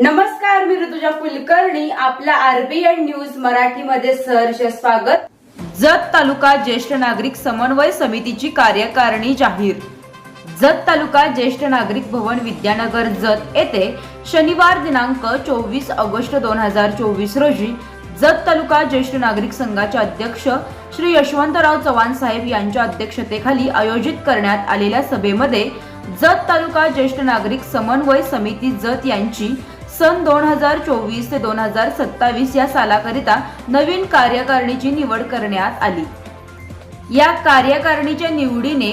नमस्कार मी ऋतुजा कुलकर्णी. आपल्या RBN news मराठीमध्ये सहर्ष स्वागत. जत तालुका ज्येष्ठ नागरिक समन्वय समितीची कार्यकारिणी जाहीर. जत तालुका ज्येष्ठ नागरिक भवन विद्यानगर जत येथे शनिवार दिनांक चोवीस ऑगस्ट दोन हजार चोवीस रोजी जत तालुका ज्येष्ठ नागरिक संघाचे अध्यक्ष श्री यशवंतराव चव्हाण साहेब यांच्या अध्यक्षतेखाली आयोजित करण्यात आलेल्या सभेमध्ये जत तालुका ज्येष्ठ नागरिक समन्वय समिती जत यांची सन दोन हजार चोवीस ते दोन हजार सत्तावीस या सालाकरिता नवीन कार्यकारिणीची निवड करण्यात आली. या कार्यकारिणीच्या निवडीने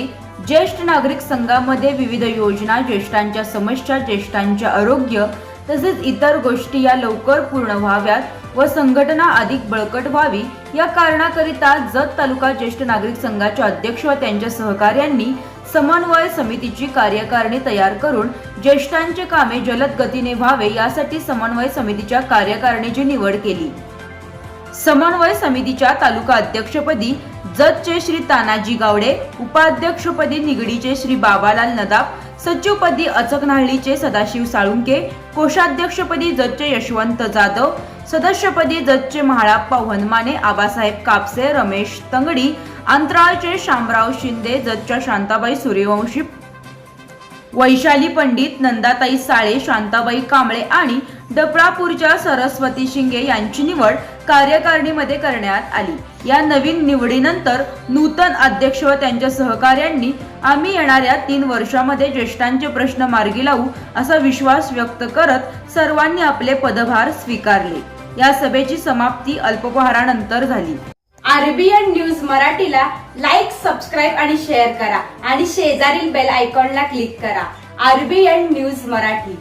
ज्येष्ठ नागरिक संघामध्ये विविध योजना ज्येष्ठांच्या समस्या ज्येष्ठांचे आरोग्य तसेच इतर गोष्टी या लवकर पूर्ण व्हाव्यात व संघटना अधिक बळकट व्हावी या कारणाकरिता जत तालुका ज्येष्ठ नागरिक संघाचे अध्यक्ष व त्यांच्या सहकार्यांनी समन्वय समितीची कार्यकारिणी तयार करून ज्येष्ठांचे कामे जलद गतीने व्हावे यासाठी समन्वय समितीच्या कार्यकारिणीची निवड केली. समन्वय समितीच्या तालुका अध्यक्षपदी जतचे श्री तानाजी गावडे उपाध्यक्षपदी निगडीचे श्री बाबालाल नदाब सचिवपदी अचकनाहळीचे सदाशिव साळुंके कोषाध्यक्षपदी जतचे यशवंत जाधव सदस्यपदी जजचे महाळा पवन वनमाने आबासाहेब कापसे रमेश तंगडी अंतराळचे शामराव शिंदे जजच्या शांताबाई सूर्यवंशी वैशाली पंडित नंदाताई साळे शांताबाई कांबळे आणि डपळापूरच्या सरस्वती शिंगे यांची निवड कार्यकारिणीमध्ये करण्यात आली. या नवीन निवडीनंतर नूतन अध्यक्ष व त्यांच्या सहकार्यांनी आम्ही येणाऱ्या तीन वर्षामध्ये ज्येष्ठांचे प्रश्न मार्गी लावू असा विश्वास व्यक्त करत सर्वांनी आपले पदभार स्वीकारले. या सभेची समाप्ती अल्पोपहारानंतर झाली. आरबीएन न्यूज मराठीला लाईक सबस्क्राईब आणि शेअर करा. आणि शेजारील बेल आयकॉनला क्लिक करा. RBN news Marathi.